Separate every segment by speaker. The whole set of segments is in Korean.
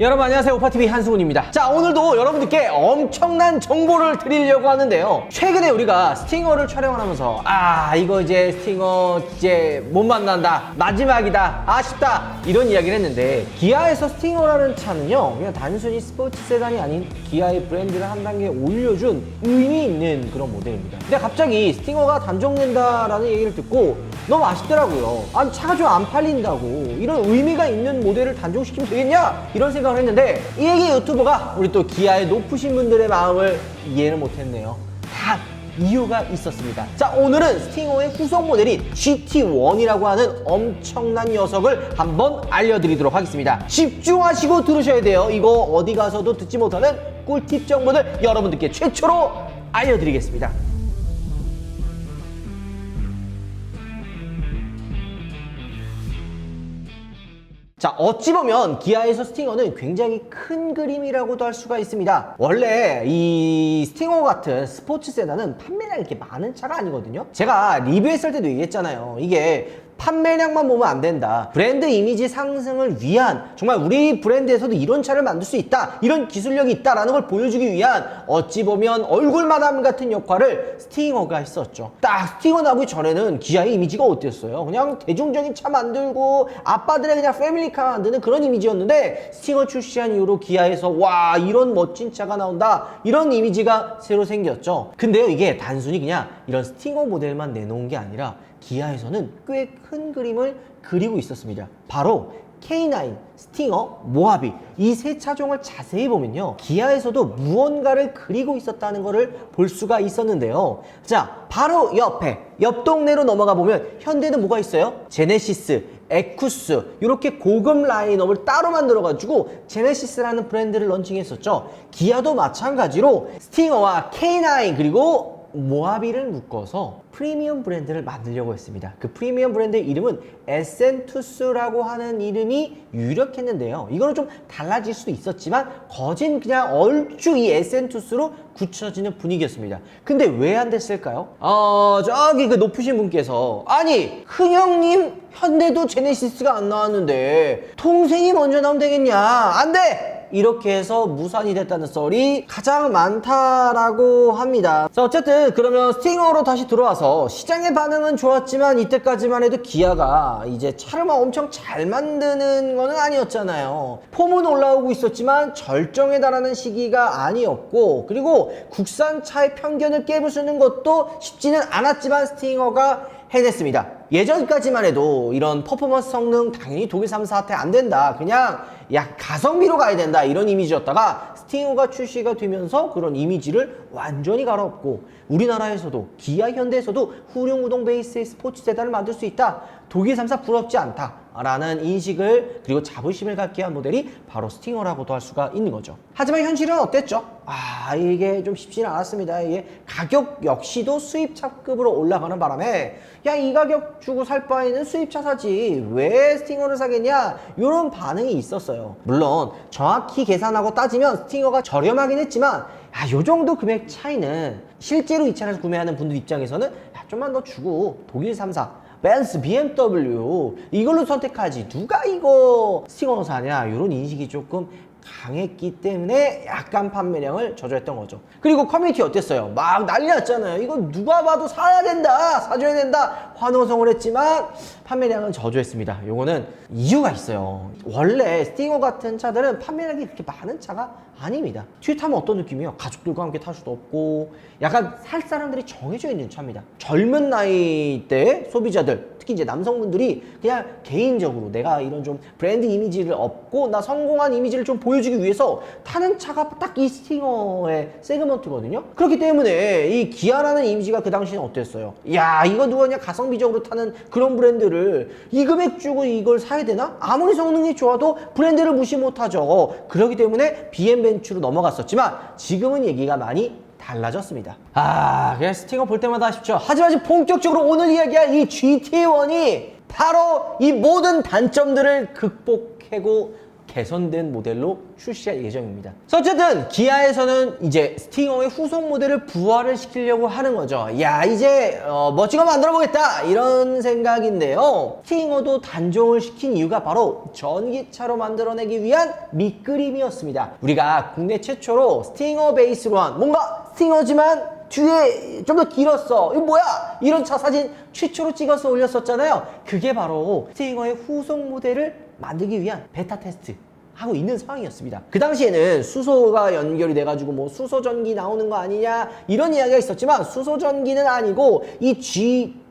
Speaker 1: 여러분 안녕하세요. 오파TV 한승훈입니다. 자 오늘도 여러분들께 엄청난 정보를 드리려고 하는데요. 최근에 우리가 스팅어를 촬영을 하면서 아 이거 이제 스팅어 이제 못 만난다 마지막이다 아쉽다 이런 이야기를 했는데 기아에서 스팅어라는 차는요 그냥 단순히 스포츠 세단이 아닌 기아의 브랜드를 한 단계 올려준 의미 있는 그런 모델입니다. 근데 갑자기 스팅어가 단종된다라는 얘기를 듣고 너무 아쉽더라고요. 아니 차가 좀 안 팔린다고. 이런 의미가 있는 모델을 단종시키면 되겠냐? 이런 생각 을 했는데 이 얘기 유튜버가 우리 또 기아의 높으신 분들의 마음을 이해를 못했네요. 다 이유가 있었습니다. 자 오늘은 스팅어의 후속 모델인 GT1이라고 하는 엄청난 녀석을 한번 알려드리도록 하겠습니다. 집중하시고 들으셔야 돼요. 이거 어디 가서도 듣지 못하는 꿀팁 정보들 여러분들께 최초로 알려드리겠습니다 자, 어찌 보면 기아에서 스팅어는 굉장히 큰 그림이라고도 할 수가 있습니다. 원래 이 스팅어 같은 스포츠 세단은 판매량이 이렇게 많은 차가 아니거든요. 제가 리뷰했을 때도 얘기했잖아요. 이게 판매량만 보면 안 된다. 브랜드 이미지 상승을 위한 정말 우리 브랜드에서도 이런 차를 만들 수 있다. 이런 기술력이 있다라는 걸 보여주기 위한 어찌 보면 얼굴 마담 같은 역할을 스팅어가 했었죠. 딱 스팅어 나오기 전에는 기아의 이미지가 어땠어요? 그냥 대중적인 차 만들고 아빠들의 그냥 패밀리카 만드는 그런 이미지였는데 스팅어 출시한 이후로 기아에서 와 이런 멋진 차가 나온다 이런 이미지가 새로 생겼죠. 근데요 이게 단순히 그냥 이런 스팅어 모델만 내놓은 게 아니라 기아에서는 꽤 큰 그림을 그리고 있었습니다. 바로 K9, 스팅어, 모하비 이 세 차종을 자세히 보면요. 기아에서도 무언가를 그리고 있었다는 것을 볼 수가 있었는데요. 자 바로 옆에 옆 동네로 넘어가 보면 현대는 뭐가 있어요? 제네시스, 에쿠스 이렇게 고급 라인업을 따로 만들어 가지고 제네시스라는 브랜드를 런칭했었죠. 기아도 마찬가지로 스팅어와 K9 그리고 모하비를 묶어서 프리미엄 브랜드를 만들려고 했습니다. 그 프리미엄 브랜드의 이름은 에센투스라고 하는 이름이 유력했는데요. 이거는 좀 달라질 수도 있었지만 거진 그냥 얼추 이 에센투스로 굳혀지는 분위기였습니다. 근데 왜 안 됐을까요? 어, 저기 그 높으신 분께서 아니 큰형님 현대도 제네시스가 안 나왔는데 동생이 먼저 나오면 되겠냐? 안 돼! 이렇게 해서 무산이 됐다는 썰이 가장 많다라고 합니다. 자, 어쨌든 그러면 스팅어로 다시 들어와서 시장의 반응은 좋았지만 이때까지만 해도 기아가 이제 차를 막 엄청 잘 만드는 거는 아니었잖아요. 폼은 올라오고 있었지만 절정에 달하는 시기가 아니었고 그리고 국산 차의 편견을 깨부수는 것도 쉽지는 않았지만 스팅어가 해냈습니다. 예전까지만 해도 이런 퍼포먼스 성능 당연히 독일 3사한테 안 된다. 그냥 약 가성비로 가야 된다. 이런 이미지였다가 스팅어가 출시가 되면서 그런 이미지를 완전히 갈아엎고 우리나라에서도 기아 현대에서도 후륜구동 베이스의 스포츠 세단을 만들 수 있다. 독일 3사 부럽지 않다. 라는 인식을 그리고 자부심을 갖게 한 모델이 바로 스팅어라고도 할 수가 있는 거죠. 하지만 현실은 어땠죠? 아 이게 좀 쉽지는 않았습니다. 이게 가격 역시도 수입차급으로 올라가는 바람에 야 이 가격 주고 살 바에는 수입차 사지 왜 스팅어를 사겠냐 이런 반응이 있었어요. 물론 정확히 계산하고 따지면 스팅어가 저렴하긴 했지만 야, 요 정도 금액 차이는 실제로 이 차를 구매하는 분들 입장에서는 야, 좀만 더 주고 독일 3사 벤츠, BMW 이걸로 선택하지 누가 이거 스팅어 사냐 이런 인식이 조금 강했기 때문에 약간 판매량을 저조했던 거죠. 그리고 커뮤니티 어땠어요? 막 난리 났잖아요. 이거 누가 봐도 사야 된다, 사줘야 된다 환호성을 했지만 판매량은 저조했습니다. 요거는 이유가 있어요. 원래 스팅어 같은 차들은 판매량이 그렇게 많은 차가 아닙니다. 뒤에 타면 어떤 느낌이에요? 가족들과 함께 탈 수도 없고 약간 살 사람들이 정해져 있는 차입니다. 젊은 나이 대 소비자들 특히 이제 남성분들이 그냥 개인적으로 내가 이런 좀 브랜드 이미지를 얻고 나 성공한 이미지를 좀 보여주기 위해서 타는 차가 딱 이 스팅어의 세그먼트거든요. 그렇기 때문에 이 기아라는 이미지가 그 당시엔 어땠어요? 야 이거 누가냐 가성 비적으로 타는 그런 브랜드를 이 금액 주고 이걸 사야 되나? 아무리 성능이 좋아도 브랜드를 무시 못하죠. 그렇기 때문에 BM 벤츠로 넘어갔었지만 지금은 얘기가 많이 달라졌습니다. 아, 그냥 스팅어 볼 때마다 아쉽죠. 하지만 본격적으로 오늘 이야기할 이 GT1이 바로 이 모든 단점들을 극복하고 개선된 모델로 출시할 예정입니다. 어쨌든 기아에서는 이제 스팅어의 후속 모델을 부활을 시키려고 하는 거죠. 야 이제 어, 멋진 거 만들어 보겠다 이런 생각인데요. 스팅어도 단종을 시킨 이유가 바로 전기차로 만들어내기 위한 밑그림이었습니다. 우리가 국내 최초로 스팅어 베이스로 한 뭔가 스팅어지만 뒤에 좀 더 길었어. 이거 뭐야? 이런 차 사진 최초로 찍어서 올렸었잖아요. 그게 바로 스팅어의 후속 모델을 만들기 위한 베타 테스트. 하고 있는 상황이었습니다. 그 당시에는 수소가 연결이 돼가지고 뭐 수소 전기 나오는 거 아니냐 이런 이야기가 있었지만 수소 전기는 아니고 이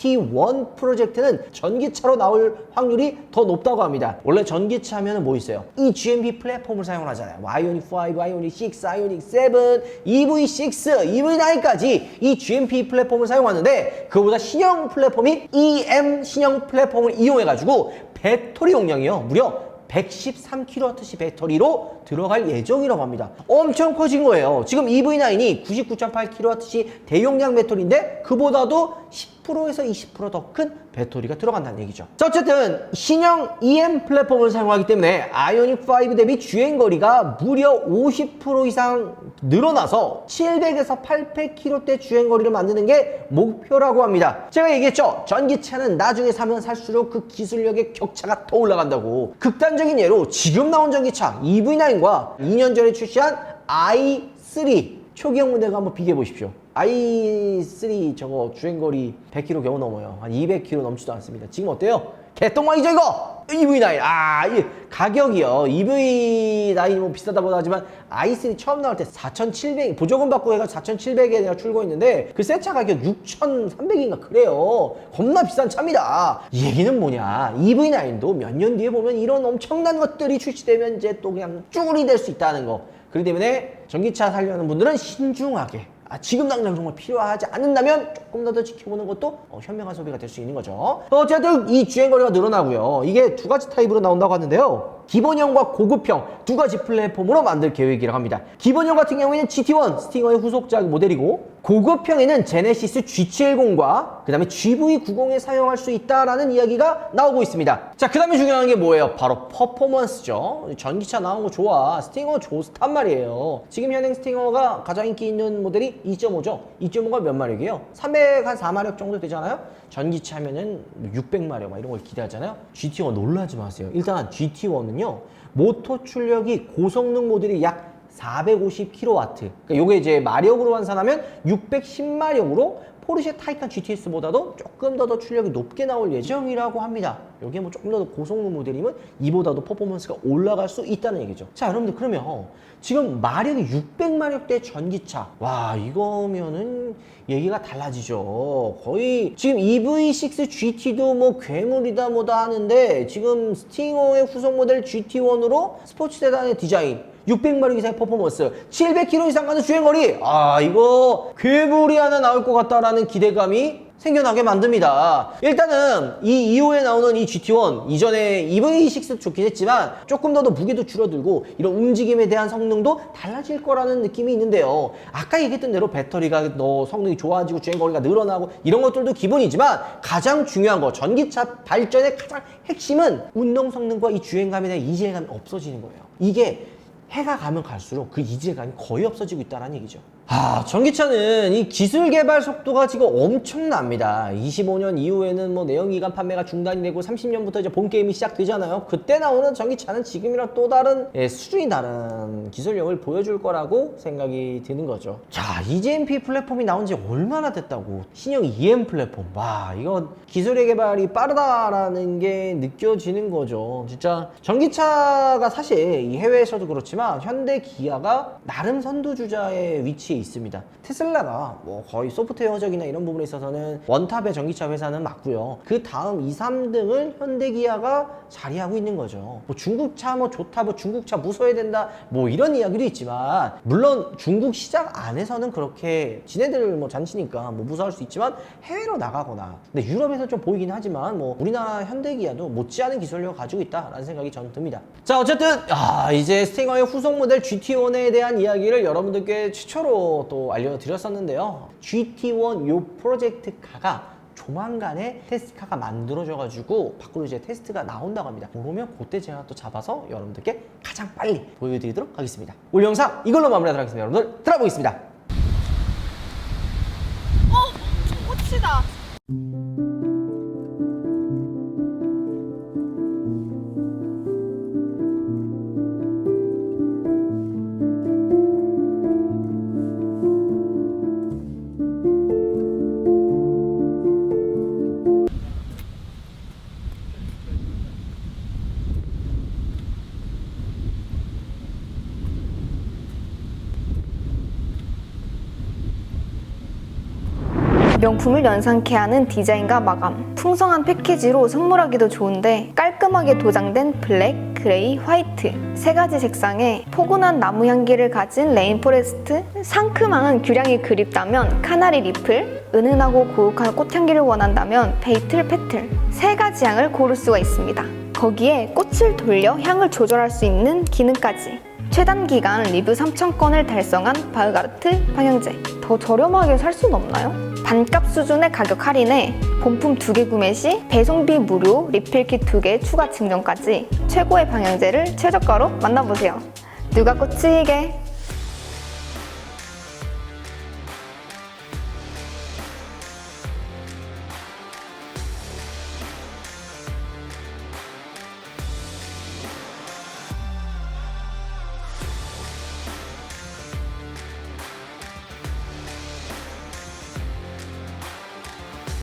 Speaker 1: GT1 프로젝트는 전기차로 나올 확률이 더 높다고 합니다. 원래 전기차 하면은 뭐 있어요? 이 GMP 플랫폼을 사용을 하잖아요. 아이오닉 5, 아이오닉 6, 아이오닉 7, EV6, EV9까지 이 GMP 플랫폼을 사용하는데 그보다 신형 플랫폼인 EM 신형 플랫폼을 이용해가지고 배터리 용량이요 무려 113kWh 배터리로 들어갈 예정이라고 합니다. 엄청 커진 거예요. 지금 EV9이 99.8kWh 대용량 배터리인데 그보다도 10% 에서 20%더 큰 배터리가 들어간다는 얘기죠. 자, 어쨌든 신형 EM 플랫폼을 사용하기 때문에 아이오닉 5 대비 주행 거리가 무려 50% 이상 늘어나서 700에서 800km대 주행 거리를 만드는 게 목표라고 합니다. 제가 얘기했죠. 전기차는 나중에 사면 살수록 그 기술력의 격차가 더 올라간다고. 극단적인 예로 지금 나온 전기차 EV9과 2년 전에 출시한 i3 초기형 모델과 한번 비교해 보십시오. I3 저거 주행거리 100km 겨우 넘어요. 한 200km 넘지도 않습니다. 지금 어때요? 개똥망이죠 이거? EV9 아, 이 가격이요. EV9이 뭐 비싸다고 하지만 i3 처음 나올 때 4,700 보조금 받고 해가지고 4,700에 내가 출고했는데 그 새 차 가격 6,300인가 그래요. 겁나 비싼 차입니다. 이 얘기는 뭐냐? EV9도 몇 년 뒤에 보면 이런 엄청난 것들이 출시되면 이제 또 그냥 쭈구리 될 수 있다는 거. 그렇기 때문에 전기차 살려는 분들은 신중하게 아, 지금 당장 정말 필요하지 않는다면 조금 더 더 지켜보는 것도 어, 현명한 소비가 될 수 있는 거죠. 어쨌든 이 주행거리가 늘어나고요. 이게 두 가지 타입으로 나온다고 하는데요. 기본형과 고급형 두 가지 플랫폼으로 만들 계획이라고 합니다. 기본형 같은 경우에는 GT1 스팅어의 후속작 모델이고 고급형에는 제네시스 G70과 그 다음에 GV90에 사용할 수 있다라는 이야기가 나오고 있습니다. 자, 그 다음에 중요한 게 뭐예요? 바로 퍼포먼스죠. 전기차 나온 거 좋아. 스팅어 좋단 말이에요. 지금 현행 스팅어가 가장 인기 있는 모델이 2.5죠. 2.5가 몇 마력이에요? 304마력 정도 되잖아요? 전기차 하면은 600마력 막 이런 걸 기대하잖아요. GT1 놀라지 마세요. 일단 GT1은요. 모터 출력이 고성능 모델이 약 450kW. 그러니까 요게 이제 마력으로 환산하면 610마력으로 포르쉐 타이칸 GTS보다도 조금 더 더 출력이 높게 나올 예정이라고 합니다. 여기에 뭐 조금 더 고성능 모델이면 이보다도 퍼포먼스가 올라갈 수 있다는 얘기죠. 자, 여러분들 그러면 지금 마력이 600마력대 전기차. 와, 이거면은 얘기가 달라지죠. 거의 지금 EV6 GT도 뭐 괴물이다 뭐다 하는데 지금 스팅어의 후속 모델 GT1으로 스포츠 세단의 디자인 600마력 이상의 퍼포먼스, 700km 이상 가는 주행거리. 아, 이거 괴물이 하나 나올 것 같다라는 기대감이 생겨나게 만듭니다. 일단은 이 2호에 나오는 이 GT1 이전에 EV6도 좋긴 했지만 조금 더더 무게도 줄어들고 이런 움직임에 대한 성능도 달라질 거라는 느낌이 있는데요. 아까 얘기했던 대로 배터리가 더 성능이 좋아지고 주행거리가 늘어나고 이런 것들도 기본이지만 가장 중요한 거 전기차 발전의 가장 핵심은 운동 성능과 이 주행감에 대한 이질감이 없어지는 거예요. 이게 해가 가면 갈수록 그 이질감이 거의 없어지고 있다는 얘기죠. 아, 전기차는 이 기술 개발 속도가 지금 엄청납니다. 25년 이후에는 뭐 내연기관 판매가 중단이 되고 30년부터 이제 본 게임이 시작되잖아요. 그때 나오는 전기차는 지금이랑 또 다른 예, 수준이 다른 기술력을 보여줄 거라고 생각이 드는 거죠. 자, EGMP 플랫폼이 나온 지 얼마나 됐다고. 신형 EM 플랫폼. 와, 이거 기술의 개발이 빠르다라는 게 느껴지는 거죠. 진짜 전기차가 사실 이 해외에서도 그렇지만 현대 기아가 나름 선두주자의 위치에 있습니다. 테슬라가 뭐 거의 소프트웨어적이나 이런 부분에 있어서는 원탑의 전기차 회사는 맞고요. 그 다음 2, 3등을 현대기아가 자리하고 있는 거죠. 뭐 중국차 뭐 좋다, 뭐 중국차 무서워야 된다, 뭐 이런 이야기도 있지만 물론 중국 시장 안에서는 그렇게 지네들 뭐 잔치니까 뭐 무서워할 수 있지만 해외로 나가거나 근데 유럽에서 좀 보이긴 하지만 뭐 우리나라 현대기아도 못지않은 기술력을 가지고 있다라는 생각이 저는 듭니다. 자 어쨌든 아 이제 스팅어의 후속 모델 GT1에 대한 이야기를 여러분들께 최초로 또 알려드렸었는데요. GT1 요 프로젝트 가가 조만간에 테스트카가 만들어져가지고 밖으로 이제 테스트가 나온다고 합니다. 그러면 그때 제가 또 잡아서 여러분들께 가장 빨리 보여드리도록 하겠습니다. 오늘 영상 이걸로 마무리하도록 하겠습니다. 여러분들
Speaker 2: 들어보겠습니다. 명품을 연상케 하는 디자인과 마감, 풍성한 패키지로 선물하기도 좋은데 깔끔하게 도장된 블랙, 그레이, 화이트. 세 가지 색상에 포근한 나무 향기를 가진 레인포레스트, 상큼한 규량이 그립다면 카나리 리플, 은은하고 고혹한 꽃향기를 원한다면 베이틀 페틀. 세 가지 향을 고를 수가 있습니다. 거기에 꽃을 돌려 향을 조절할 수 있는 기능까지. 최단 기간 리뷰 3,000건을 달성한 바흐가르트 방향제. 더 저렴하게 살 수는 없나요? 반값 수준의 가격 할인에 본품 두개 구매 시 배송비 무료, 리필킷 두개 추가 증정까지 최고의 방향제를 최저가로 만나보세요. 누가 꽂히게?